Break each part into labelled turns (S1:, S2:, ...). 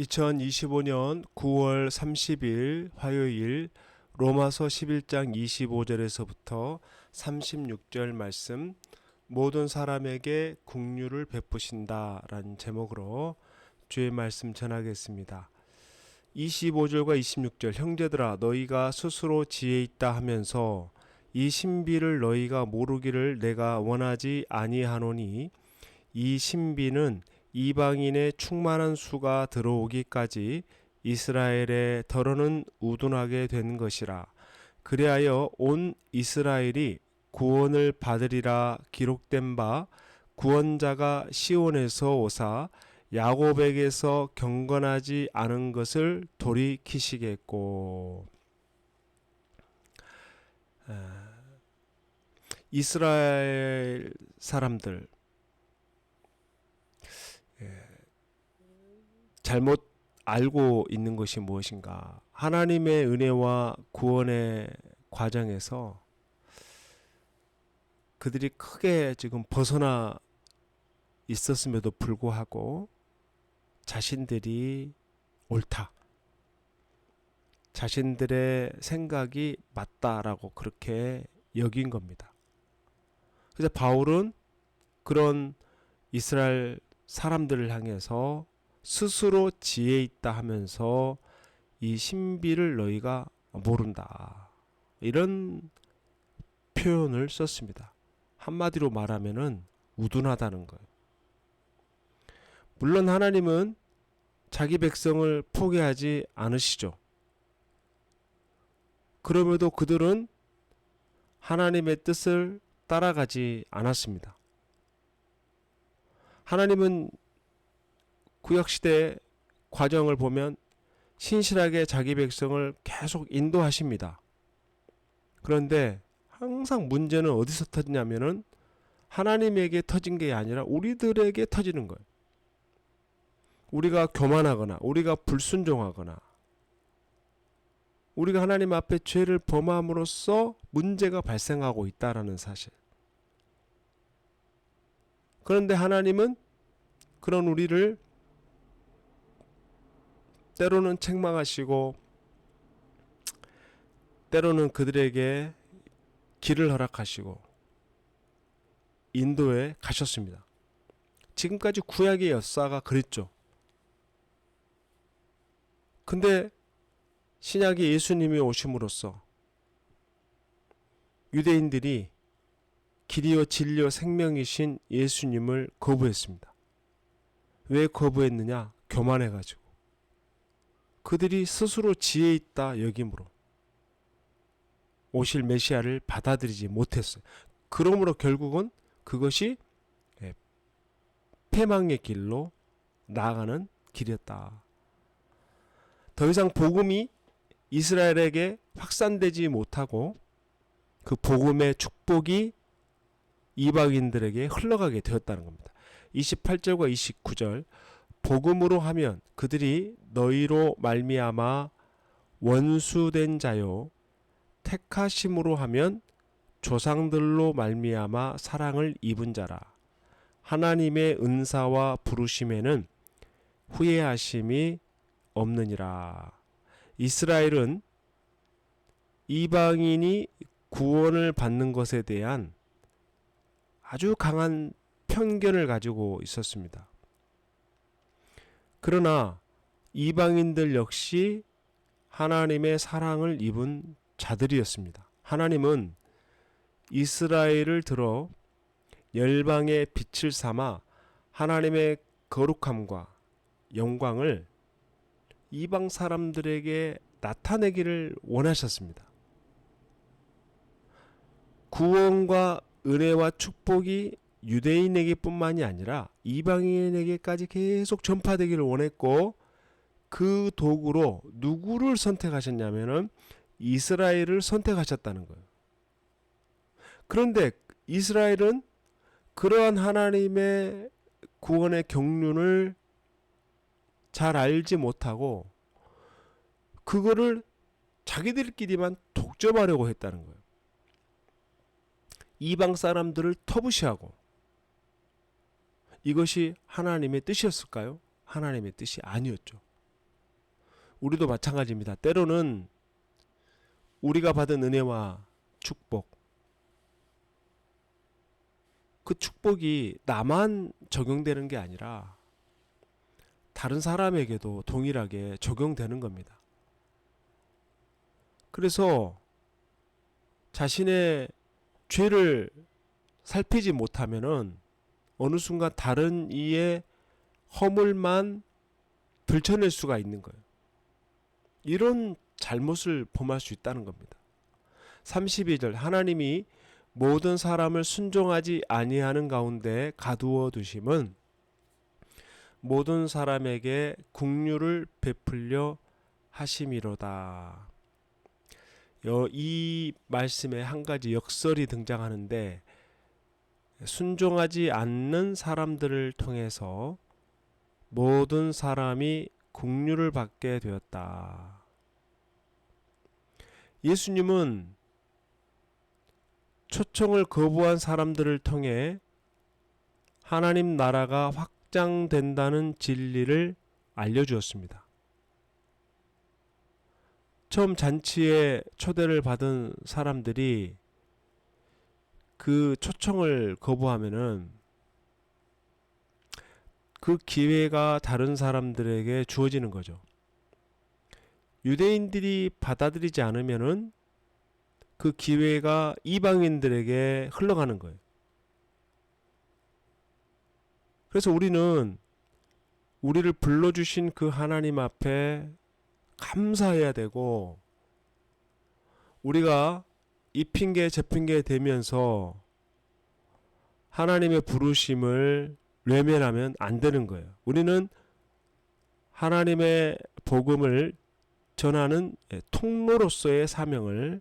S1: 2025년 9월 30일 화요일 로마서 11장 25절에서부터 36절 말씀 모든 사람에게 국류를 베푸신다라는 제목으로 주의 말씀 전하겠습니다. 25절과 26절 형제들아 너희가 스스로 지혜 있다 하면서 이 신비를 너희가 모르기를 내가 원하지 아니하노니 이 신비는 이방인의 충만한 수가 들어오기까지 이스라엘의 덜어는 우둔하게 된 것이라. 그리하여 온 이스라엘이 구원을 받으리라 기록된 바 구원자가 시온에서 오사 야곱에게서 경건하지 않은 것을 돌이키시겠고 아, 이스라엘 사람들 잘못 알고 있는 것이 무엇인가? 하나님의 은혜와 구원의 과정에서 그들이 크게 지금 벗어나 있었음에도 불구하고 자신들이 옳다. 자신들의 생각이 맞다라고 그렇게 여긴 겁니다. 그래서 바울은 그런 이스라엘 사람들을 향해서 스스로 지혜 있다 하면서 이 신비를 너희가 모른다. 이런 표현을 썼습니다. 한마디로 말하면은 우둔하다는 거예요. 물론 하나님은 자기 백성을 포기하지 않으시죠. 그럼에도 그들은 하나님의 뜻을 따라가지 않았습니다. 하나님은 구약시대 과정을 보면 신실하게 자기 백성을 계속 인도하십니다. 그런데 항상 문제는 어디서 터지냐면은 하나님에게 터진 게 아니라 우리들에게 터지는 거예요. 우리가 교만하거나 우리가 불순종하거나 우리가 하나님 앞에 죄를 범함으로써 문제가 발생하고 있다라는 사실. 그런데 하나님은 그런 우리를 때로는 책망하시고 때로는 그들에게 길을 허락하시고 인도에 가셨습니다. 지금까지 구약의 역사가 그랬죠. 근데 신약의 예수님이 오심으로써 유대인들이 길이요 진리요 생명이신 예수님을 거부했습니다. 왜 거부했느냐? 교만해가지고. 그들이 스스로 지혜 있다 여김으로 오실 메시아를 받아들이지 못했어요. 그러므로 결국은 그것이 예, 패망의 길로 나아가는 길이었다. 더 이상 복음이 이스라엘에게 확산되지 못하고 그 복음의 축복이 이방인들에게 흘러가게 되었다는 겁니다. 28절과 29절 복음으로 하면 그들이 너희로 말미암아 원수된 자요 택하심으로 하면 조상들로 말미암아 사랑을 입은 자라 하나님의 은사와 부르심에는 후회하심이 없느니라 이스라엘은 이방인이 구원을 받는 것에 대한 아주 강한 편견을 가지고 있었습니다. 그러나 이방인들 역시 하나님의 사랑을 입은 자들이었습니다. 하나님은 이스라엘을 들어 열방의 빛을 삼아 하나님의 거룩함과 영광을 이방 사람들에게 나타내기를 원하셨습니다. 구원과 은혜와 축복이 유대인에게뿐만이 아니라 이방인에게까지 계속 전파되기를 원했고 그 도구로 누구를 선택하셨냐면은 이스라엘을 선택하셨다는 거예요. 그런데 이스라엘은 그러한 하나님의 구원의 경륜을 잘 알지 못하고 그거를 자기들끼리만 독점하려고 했다는 거예요. 이방 사람들을 터부시하고 이것이 하나님의 뜻이었을까요? 하나님의 뜻이 아니었죠. 우리도 마찬가지입니다. 때로는 우리가 받은 은혜와 축복, 그 축복이 나만 적용되는 게 아니라 다른 사람에게도 동일하게 적용되는 겁니다. 그래서 자신의 죄를 살피지 못하면은 어느 순간 다른 이의 허물만 들춰낼 수가 있는 거예요. 이런 잘못을 범할 수 있다는 겁니다. 32절 하나님이 모든 사람을 순종하지 아니하는 가운데 가두어 두심은 모든 사람에게 국류를 베풀려 하심이로다. 여- 이 말씀에 한 가지 역설이 등장하는데 순종하지 않는 사람들을 통해서 모든 사람이 국류를 받게 되었다. 예수님은 초청을 거부한 사람들을 통해 하나님 나라가 확장된다는 진리를 알려주었습니다. 처음 잔치에 초대를 받은 사람들이 그 초청을 거부하면은 그 기회가 다른 사람들에게 주어지는 거죠. 유대인들이 받아들이지 않으면은 그 기회가 이방인들에게 흘러가는 거예요. 그래서 우리는 우리를 불러주신 그 하나님 앞에 감사해야 되고 우리가 이 핑계 저 핑계 대면서 하나님의 부르심을 외면하면 안 되는 거예요. 우리는 하나님의 복음을 전하는 예, 통로로서의 사명을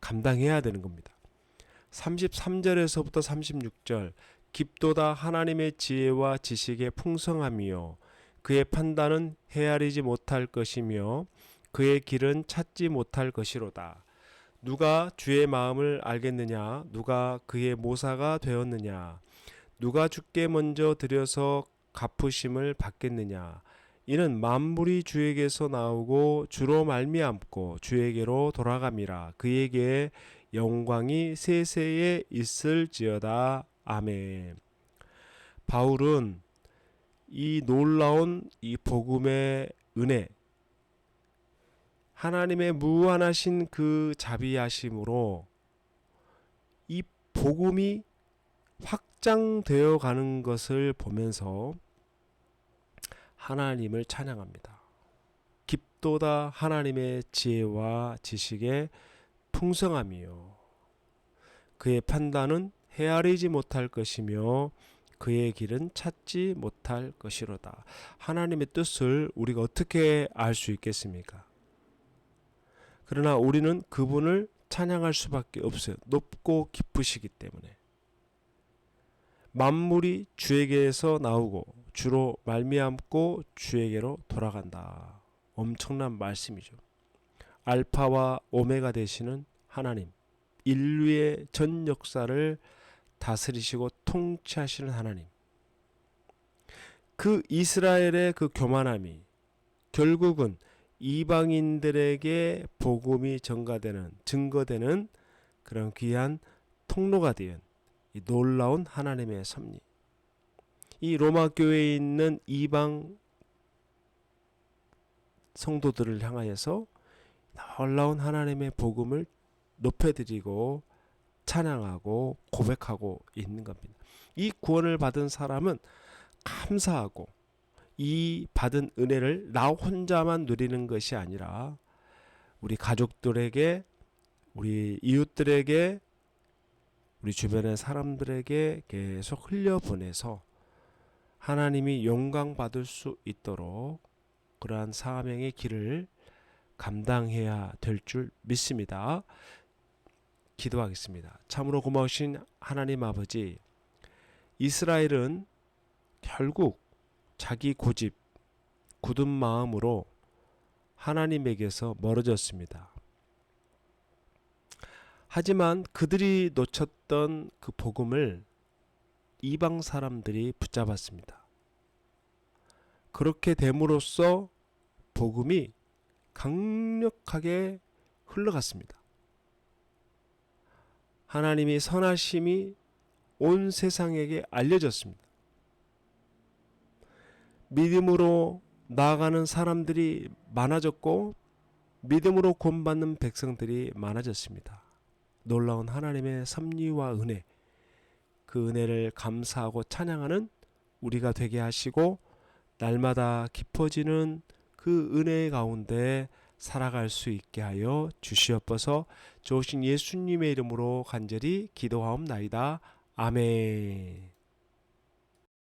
S1: 감당해야 되는 겁니다. 33절에서부터 36절 깊도다 하나님의 지혜와 지식의 풍성함이요 그의 판단은 헤아리지 못할 것이며 그의 길은 찾지 못할 것이로다. 누가 주의 마음을 알겠느냐? 누가 그의 모사가 되었느냐? 누가 주께 먼저 드려서 갚으심을 받겠느냐? 이는 만물이 주에게서 나오고 주로 말미암고 주에게로 돌아감이라. 그에게 영광이 세세에 있을지어다. 아멘. 바울은 이 놀라운 이 복음의 은혜, 하나님의 무한하신 그 자비하심으로 이 복음이 확장되어 가는 것을 보면서 하나님을 찬양합니다. 깊도다 하나님의 지혜와 지식의 풍성함이요. 그의 판단은 헤아리지 못할 것이며 그의 길은 찾지 못할 것이로다. 하나님의 뜻을 우리가 어떻게 알 수 있겠습니까? 그러나 우리는 그분을 찬양할 수밖에 없어요. 높고 깊으시기 때문에. 만물이 주에게서 나오고 주로 말미암고 주에게로 돌아간다. 엄청난 말씀이죠. 알파와 오메가 되시는 하나님, 인류의 전 역사를 다스리시고 통치하시는 하나님. 그 이스라엘의 그 교만함이 결국은 이방인들에게 복음이 전가되는 증거되는 그런 귀한 통로가 이 놀라운 하나님의 섭리. 이 로마 교회에 있는 이방 성도들을 향하여서 놀라운 하나님의 복음을 높여드리고 찬양하고 고백하고 있는 겁니다. 이 구원을 받은 사람은 감사하고 이 받은 은혜를 나 혼자만 누리는 것이 아니라 우리 가족들에게 우리 이웃들에게 우리 주변의 사람들에게 계속 흘려보내서 하나님이 영광 받을 수 있도록 그러한 사명의 길을 감당해야 될 줄 믿습니다. 기도하겠습니다. 참으로 고마우신 하나님 아버지, 이스라엘은 결국 자기 고집, 굳은 마음으로 하나님에게서 멀어졌습니다. 하지만 그들이 놓쳤던 그 복음을 이방 사람들이 붙잡았습니다. 그렇게 됨으로써 복음이 강력하게 흘러갔습니다. 하나님이 선하심이 온 세상에게 알려졌습니다. 믿음으로 나아가는 사람들이 많아졌고 믿음으로 구원받는 백성들이 많아졌습니다. 놀라운 하나님의 섭리와 은혜, 그 은혜를 감사하고 찬양하는 우리가 되게 하시고 날마다 깊어지는 그 은혜 가운데 살아갈 수 있게 하여 주시옵소서 좋으신 예수님의 이름으로 간절히 기도하옵나이다. 아멘.